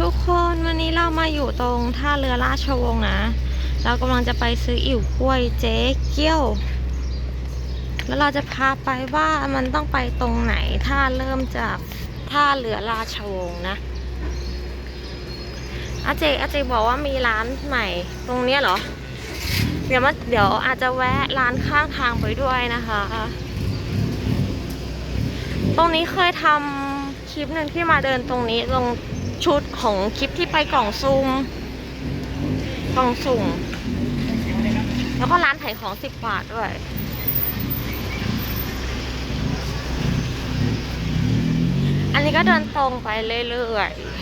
ทุกคนวันนี้เรามาอยู่ตรงท่าเรือราชวงศ์นะ เรากำลังจะไปซื้ออิ่วกล้วยเจ๊เกี้ยว แล้วเราจะพาไปว่ามันต้องไปตรงไหน ถ้าเริ่มจากท่าเรือราชวงศ์นะอาเจอาเจบอกว่ามีร้านใหม่ตรงเนี้ยเหรอ เดี๋ยวมาเดี๋ยวอาจจะแวะร้านข้างทางไปด้วยนะคะ ตรงนี้เคยทำคลิปหนึ่งที่มาเดินตรงนี้ตรง ชุดของคลิปที่ไปกล่องซุ่มกล่องสุ่มแล้วก็ร้านขายของสิบบาทด้วย อันนี้ก็เดินตรงไปเรื่อยๆ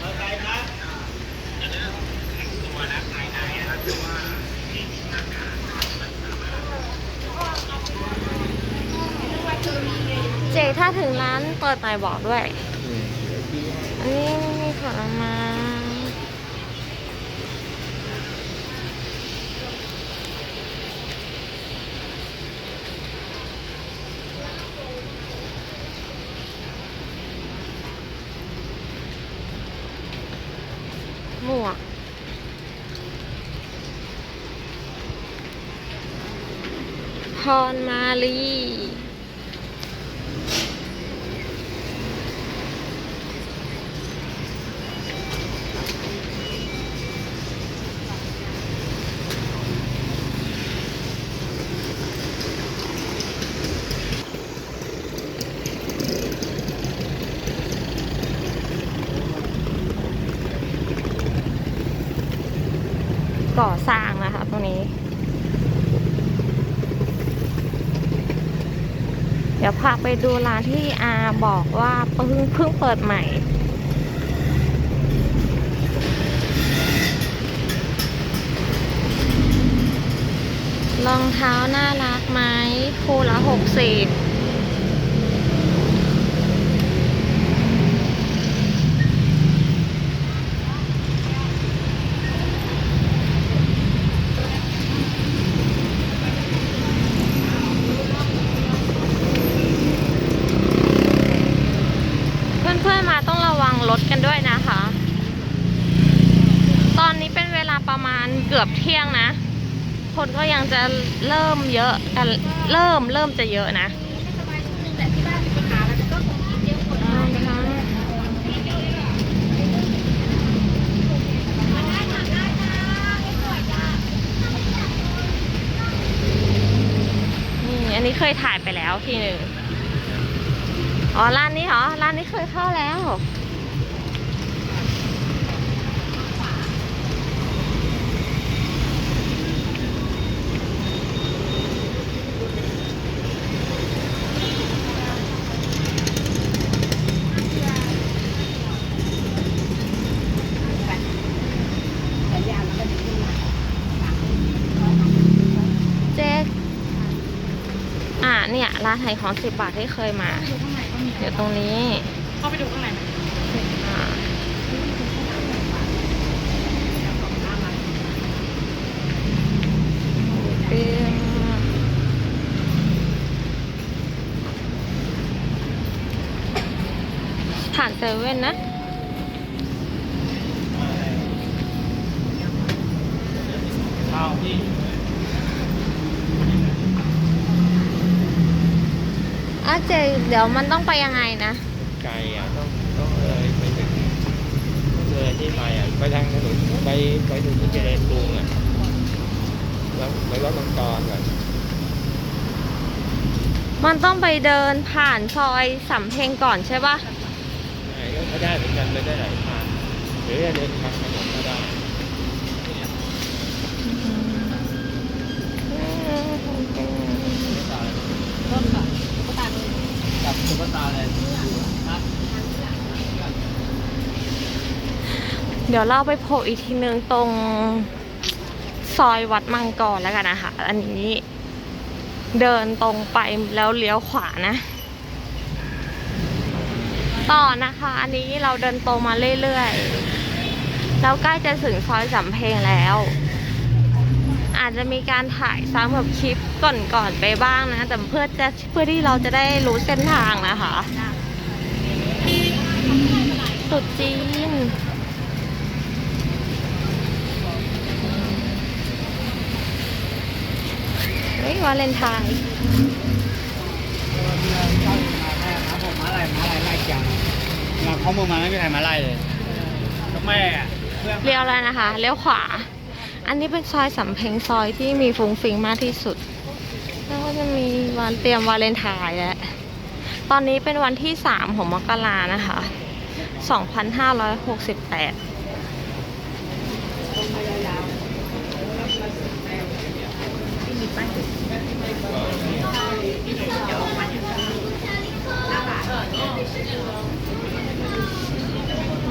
เจถ้าถึงร้านเปิดใหม่บอกด้วย อันนี้ ผลไม้หมวกพรมาลี ก่อสร้างนะคะตรงนี้ เดี๋ยวพา ไปดูร้านที่อาบอกว่าเพิ่งเพิ่งเปิดใหม่ รองเท้าน่ารักไหมคู่ละหกสิบเพื่อนๆมาต้องระวังรถกันด้วยนะคะ ตอนนี้เป็นเวลาประมาณเกือบเที่ยงนะ คนก็ยังจะ เริ่มเยอะกันเริ่มเริ่มจะเยอะนะนี่อันนี้เคยถ่ายไปแล้วทีหนึ่งอ๋อ ร้านนี้เหรอ ร้านนี้เคยเข้าแล้ว เจ๊อ่าเนี่ย ร้านขายของสิบบาทที่เคยมา เดี๋ยวตรงนี้ เข้าไปดูข้างในไหมอ่าเป็นผ่านเซเว่นนะ ข้าวพี่ อะเจเดี๋ยวมันต้องไปยังไงนะ ไกลอะต้องต้องเลยไปถึงต้องเลยที่ไปอะไปทางถนนไปไปถึงที่เจริญกรุงอะแล้วไปวัดมังกรก่อนมันต้องไปเดินผ่านซอยสำเพ็งก่อนใช่ปะ ไหนก็ได้เหมือนกันไปได้หลายทางหรือจะเดินทางถนน เลยเดี๋ยวเราไปโผล่อีกทีนึงตรงซอยวัดมังกรแล้วกันนะคะ อันนี้เดินตรงไปแล้วเลี้ยวขวานะ ต่อนะคะ อันนี้เราเดินตรงมาเรื่อยๆ แล้วใกล้จะถึงซอยสำเพ็งแล้ว อาจจะมีการถ่ายซ้ำแบบคลิปก่อนๆไปบ้างนะ แต่เพื่อจะเพื่อที่เราจะได้รู้เส้นทางนะคะสุดจีนเฮ้ยวาเลนไทน์ครัาลยมื่อมาไม่มีใครมาไล่เลยแม่เลี้ยวแล้วนะคะ เลี้ยวขวา อันนี้เป็นซอยสำเพ็งซอยที่มีฟุ้งฟิงมากที่สุด แล้วก็จะมีวันเตรียมวาเลนไทน์แล้ว ตอนนี้เป็นวันที่3ของมกรานะคะ 2568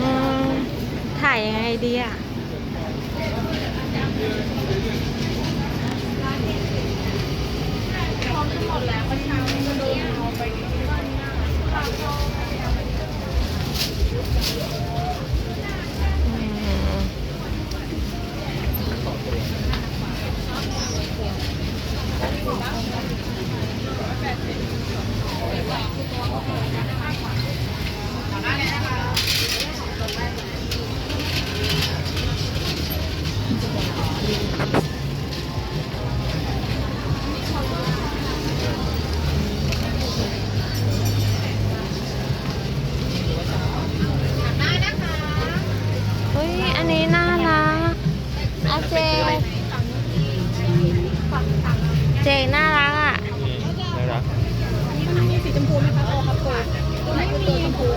อืมถ่ายยังไงดีอะ เจน่ารักอะนี่น่ารักมีสีชมพูไหมคะโอ้ครับโกตัวไหนคือตัวชมพู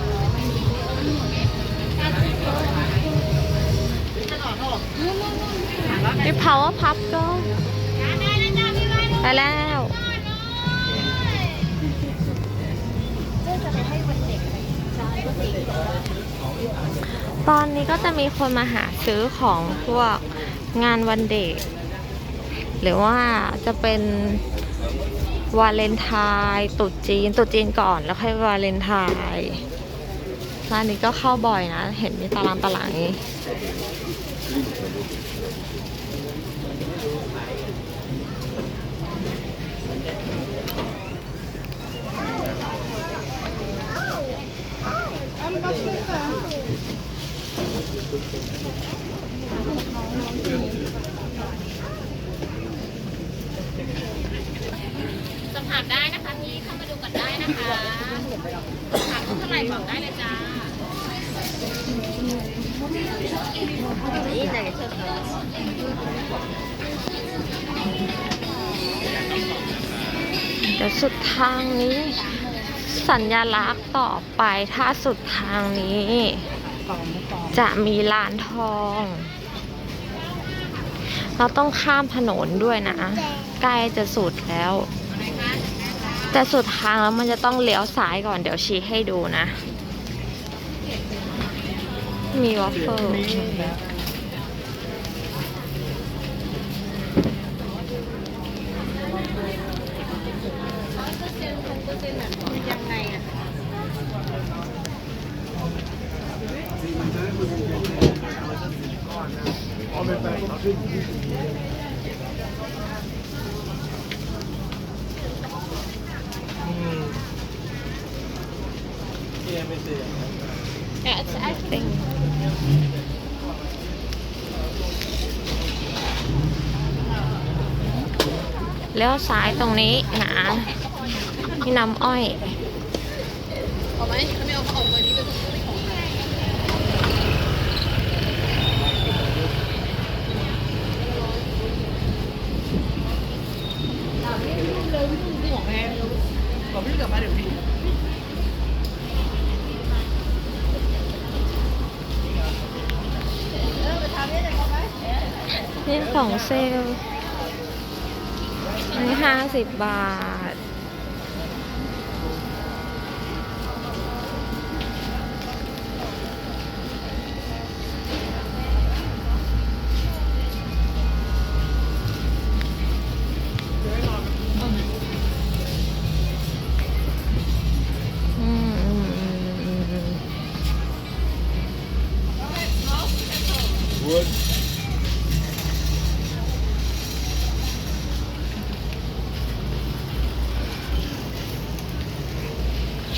มี power pup ด้วยไปแล้วตอนนี้ก็จะมีคนมาหาซื้อของพวกงานวันเด็ก หรือว่าจะเป็นวาเลนไทน์ตรุษจีนตรุษจีนก่อนแล้วค่อยวาเลนไทน์ร้านนี้ก็เข้าบ่อยนะ เห็นมีตารางตารางนี้ ดี๋ยวสุดทางนี้ สัญลักษณ์ต่อไปถ้าสุดทางนี้ จะมีลานทอง เราต้องข้ามถนนด้วยนะ ใกล้จะสุดแล้ว แต่สุดทางแล้วมันจะต้องเลี้ยวซ้ายก่อนเดี๋ยวชี้ให้ดูนะ มีวอฟเฟิล ยังไงอะ อืม Yeah, it's I think เลี้ยวซ้ายตรงนี้นะนี่น้ำอ้อยเอาไหมไม่เอาเอาเบอร์นี้ไปส่ของนี่ของเซลล ห้าสิบบาท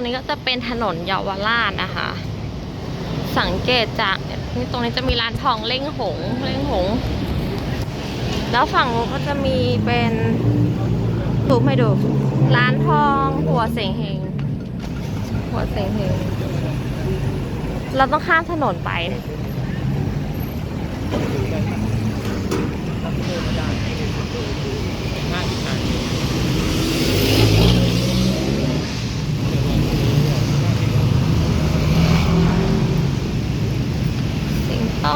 รงนี้ก็จะเป็นถนนเยาวราชนะคะ สังเกตจากนี่ตรงนี้จะมีร้านทองเล่งหงเล่งหง แล้วฝั่งนู้นก็จะมีเป็นดูให้ดูร้านทองหัวเสงเฮงหัวเสงเฮงเราต้องข้ามถนนไป ห้าสิบห้า สิงโต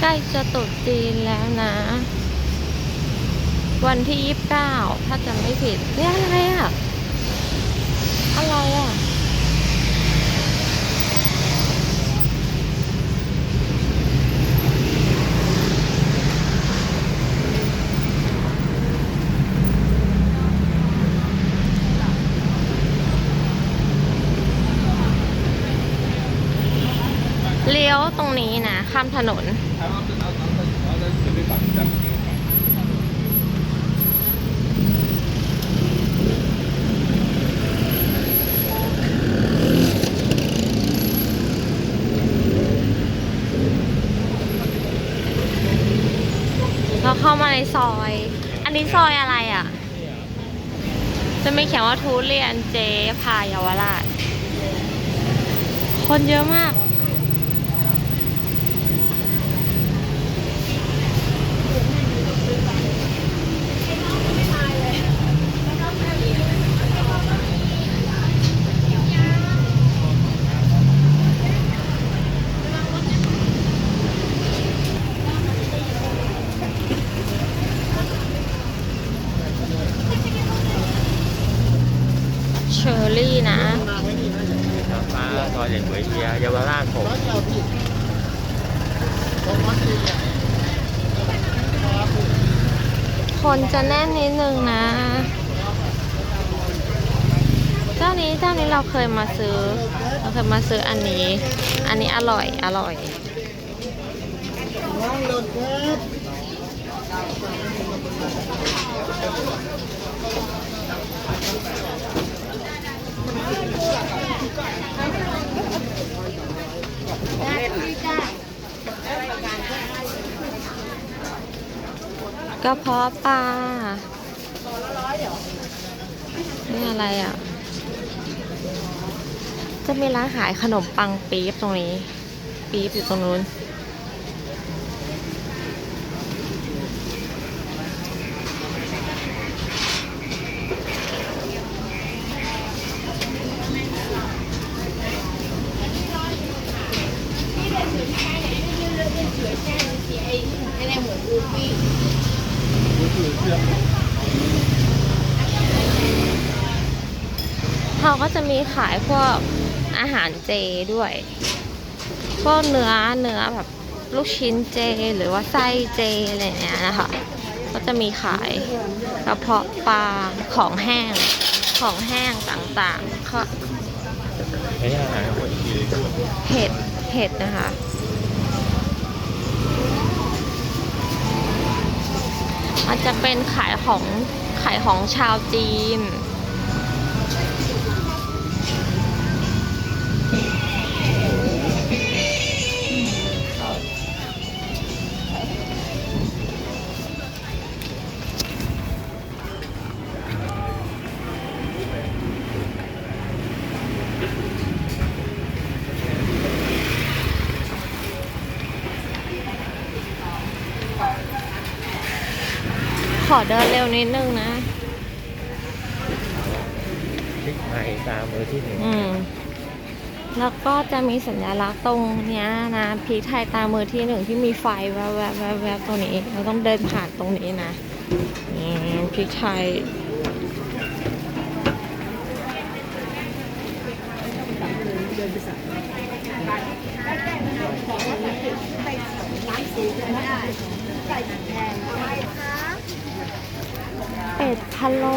ใกล้จะตรุษจีนแล้วนะ วันที่ยี่สิบเก้าถ้าจำไม่ผิดเนี่อะไรอะ อะไรอะ เลี้ยวตรงนี้นะ ข้ามถนน เข้ามาในซอย อันนี้ซอยอะไรอะ จะไม่เขียนว่าทุเรียนเจพายาวราช คนเยอะมาก เชอร์รี่นะ น้ำฟ้า ซอยเหล็กหวยเฮียเยาวราชผมคนจะแน่นนิดนึงนะ เจ้านี้เจ้านี้เราเคยมาซื้อ เราเคยมาซื้ออันนี้ อันนี้อร่อย อร่อย กระเพาะปลานี่อะไรอะ จะมีร้านขายขนมปังปี๊บตรงนี้ ปี๊บอยู่ตรงนู้น ขายพวกอาหารเจด้วย พวกเนื้อเนื้อแบบลูกชิ้นเจหรือว่าไส้เจอะไรเนี้ยนะคะ ก็จะมีขายกระเพาะปลาของแห้งของแห้งต่างๆก็ไอ้อาหารคนจีนเห็ดเห็ดนะคะมันจะเป็นขายของขายของชาวจีน นเร็วนิดนึงนะพริกไทยตามมือที่หนึ่งอืมแล้วก็จะมีสัญลักษณ์ตรงเนี้ยนะพริกไทยตามมือที่หนึ่งที่มีไฟแวบแวบแวบแวบตรงนี้ เราต้องเดินผ่านตรงนี้นะนี่พริกไทยเป็ ดพะโล่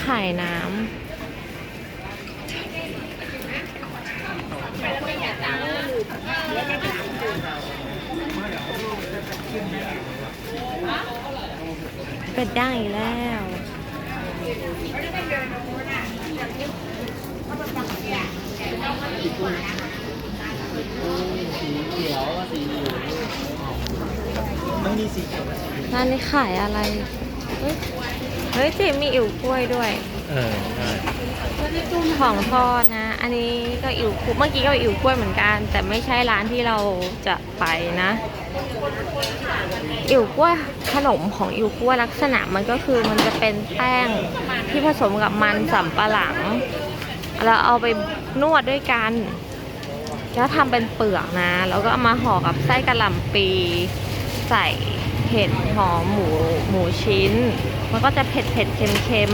ไข่น้ำ เป็ดย่างอีกแล้วสีเขียวสีเหลืองต้องมีสีเขียวร้านนี้ขายอะไร เฮ้ยเฮ้ยเจมีอิ๋วกล้วยด้วย เออใช่ของทอดนะ อันนี้ก็อิ๋วกล้วยเมื่อกี้ก็อิ๋วกล้วยเหมือนกัน แต่ไม่ใช่ร้านที่เราจะไปนะ อิ๋วกล้วยขนมของอิ๋วกล้วยลักษณะมันก็คือมันจะเป็นแป้งที่ผสมกับมันสำปะหลัง แล้วเอาไปนวดด้วยกัน แล้วทำเป็นเปลือกนะ แล้วก็เอามาห่อกับไส้กระหล่ำปี ใส่เห็ดหอมหมูหมูชิ้น มันก็จะเผ็ดเผ็ดเค็มเค็ม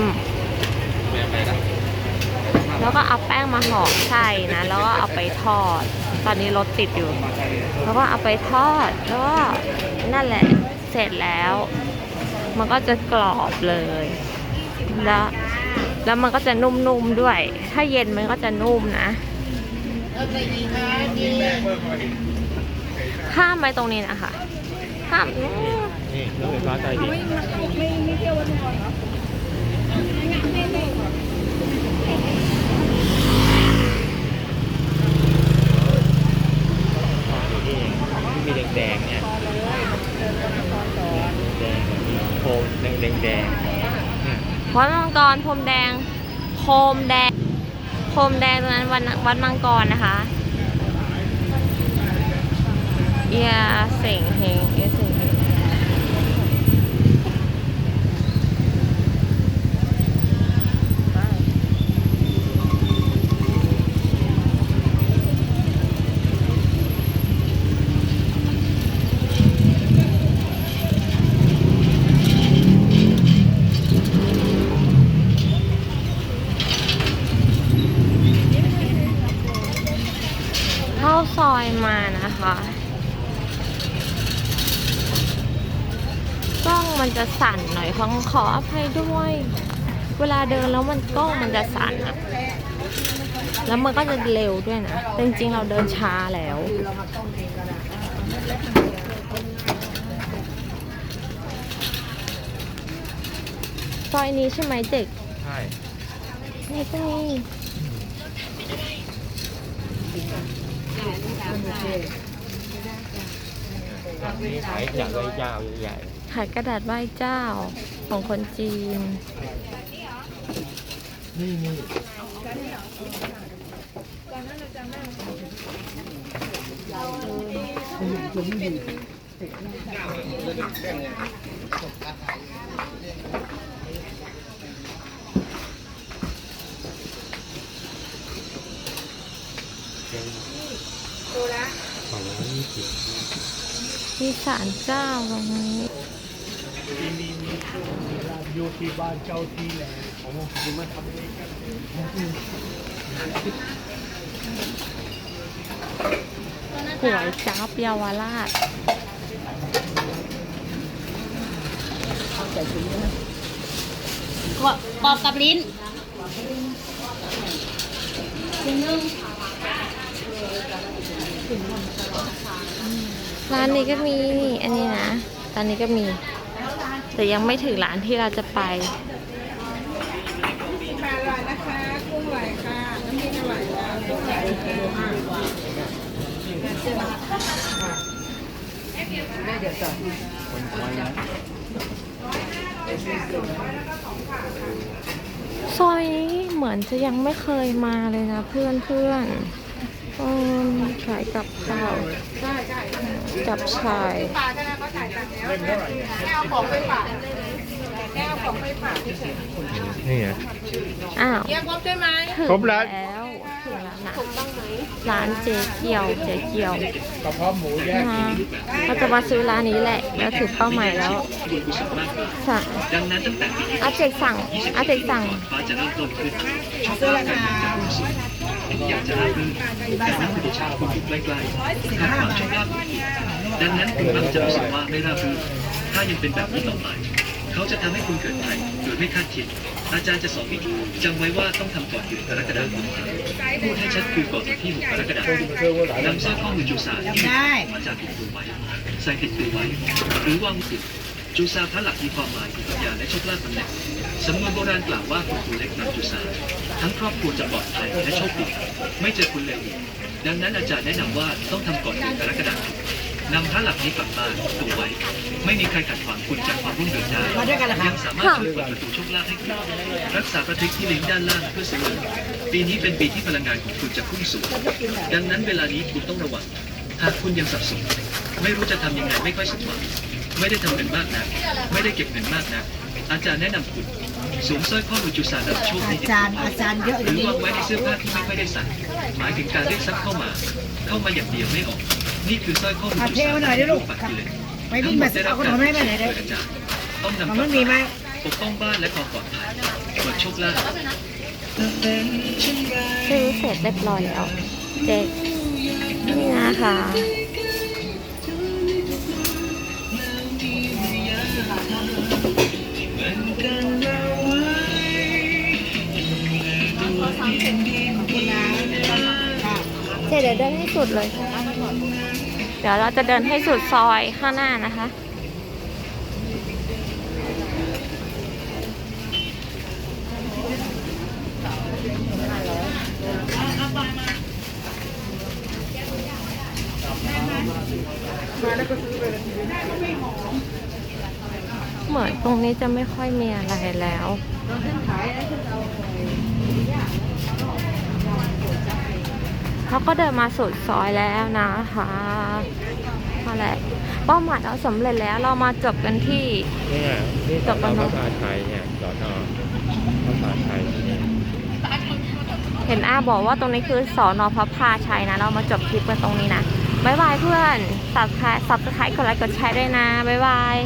ๆแล้วก็เอาแป้งมาห่อไส้นะ แล้วก็เอาไปทอด ตอนนี้รถติดอยู่ แล้วก็เอาไปทอด แล้วก็นั่นแหละเสร็จแล้ว มันก็จะกรอบเลย แล้วแล้วมันก็จะนุ่มๆด้วย ถ้าเย็นมันก็จะนุ่มนะข้ามไปตรงนี้นะคะข้ามนี่รถไฟฟ้าใต้ดิน มีแดงๆเนี่ยแดงๆโคมแดงแดงแดงๆเนี่ยวัดมังกรพรมแดง โคมแดง โคมแดงตรงนั้นวัดวัดมังกรนะคะเอียเสงเฮงเอี อยมานะคะ กล้องมันจะสั่นหน่อยขอขออภัยด้วย เวลาเดินแล้วมันกล้องมันจะสั่นอะแล้วมันก็จะเร็วด้วยนะแต่จริงๆเราเดินช้าแล้ว ซอยนี้ใช่ไหมเด็ก ใช่ นี่ก็มี นี่ขายจากไรเจ้าใหญ่ขายกระดาษไหว้เจ้าของคนจีน นี่นี่ มีศาลเจ้าตรงนี้อยู่ที่บ้านเจ้าที่แหละผมคุณมาทำเองกันหวยจับเยาวราชกรอบกรอบกับลิ้นนึ่ง ร้านนี้ก็มีอันนี้นะร้านนี้ก็มี แต่ยังไม่ถึงร้านที่เราจะไปปลาลอยนะคะกุ้งไหลค่ะน้ำพริกอร่อยค่ะกุ้งไหลค่ะซอยนี้เหมือนจะยังไม่เคยมาเลยนะเพื่อนเพื่อน ขายกับข้าวกับชายปลาใช่ไหมเขาจ่ายตังค์แล้วแก้วของไปฝากแก้วของไปฝากเฉยนี่ไงอ้าวๆเยี่ยมครบใช่ไหมถึงครบแล้วแล้วค่ะถึงแล้วนะร้านเจเกียวเจเกียวกระเพาะหมูแยกนะคะเราจะมาซื้อร้านนี้แหละ แล้วถือเป้าหมายแล้วสั่งดังนั้นตั้งแต่ปีอาเจกสั่งอาเจกสั่งฟ้าจะเริ่มต้น ที่องว่ากจะรู้สึกอยากจะรับรื่นแต่นักวิชาคุณอยู่ใกล้ๆคาดหวังโชคลาภดังนั้นคุณมักจะรู้สึกว่าไม่ราบรื่นถ้ายังเป็นแบบนี้ต่อไปเขาจะทำให้คุณเกิดภัยโดยไม่คาดคิด อาจารย์จะสอนวิธีจำไว้ว่าต้องทำก่อนเดือนกรกฎาคมพูดให้ชัดคือก่อนที่6กรกฎาคมนำสร้อยข้อมือจูซาที่อาจารย์ติดตัวไว้ใส่ติดตัวไว้ หรือวางติดจูซาพระหลักมีความหมายถึงปัญญาและโชคลาภตำแหน่ง สำนวนโบราณกล่าวว่าคนตัวเล็กนำจูซาทั้งครอบครัวจะปลอดภัยและโชคดีไม่เจอคนเลวอีกดังนั้นอาจารย์แนะนำว่าต้องทำก่อนเดือนกรกฎาคมนำพระหลักนี้กลับบ้านตัวไว้ ไม่มีใครขัดขวางคุณจากความรุ่งเรืองได้ยังสามารถช่วยเปิดประตูโชคลาภให้คุณรักษาประทึกที่ลิงก์ด้านล่างเพื่อเสริมปีนี้เป็นปีที่พลังงานของคุณจะพุ่งสูง ดังนั้นเวลานี้คุณต้องระวัง หากคุณยังสับสนไม่รู้จะทำยังไงไม่ค่อยสมหวังไม่ได้ทำเงินมากนะไม่ได้เก็บเงินมากนะอาจารย์แนะนำคุณ สวมสร้อยข้อมือจุสานำโชคให้อาจารย์อาจารย์เยอะอหรืย่างอนี้วางไว้ในเสื้อผ้าที่ไม่ค่อยได้ใส่หมายถึงการเรียกทรัพย์เข้ามา เข้ามาอย่างเดียวไม่ออก นี่คือสร้อยข้อมืออะจุเทสานมาหน่อยดิลูกปักกิเลสไม่วิ่งมาสิเอาขนมให้ไปไหนได้อาจารย์ต้องนำมันไม่มีไหมปกป้องบ้านและความปลอดภัยเปิดโชคลาภ ซื้อเสร็จเรียบร้อยแล้วเจ๊นี่นะคะ สุดเลย เดี๋ยวเราจะเดินให้สุดซอยข้างหน้านะคะ เหมือนตรงนี้จะไม่ค่อยมีอะไรแล้ว เขาก็เดินมาสุดซอยแล้วนะคะนั่นแหละเป้าหมายเราสำเร็จแล้วเรามาจบกันที่เนี่ยนี่จสบอแล้วนเนพอะระพาชัยเนี่ยสอนอพระพาชัยที่นี่เห็นอาบอกว่าตรงนี้คือสอนอพระพาชัยนะ เรามาจบคลิปกันตรงนี้นะ บ๊ายบายเพื่อนสับสไครต์กดไลค์กดแชร์ด้วยนะ บ๊ายบาย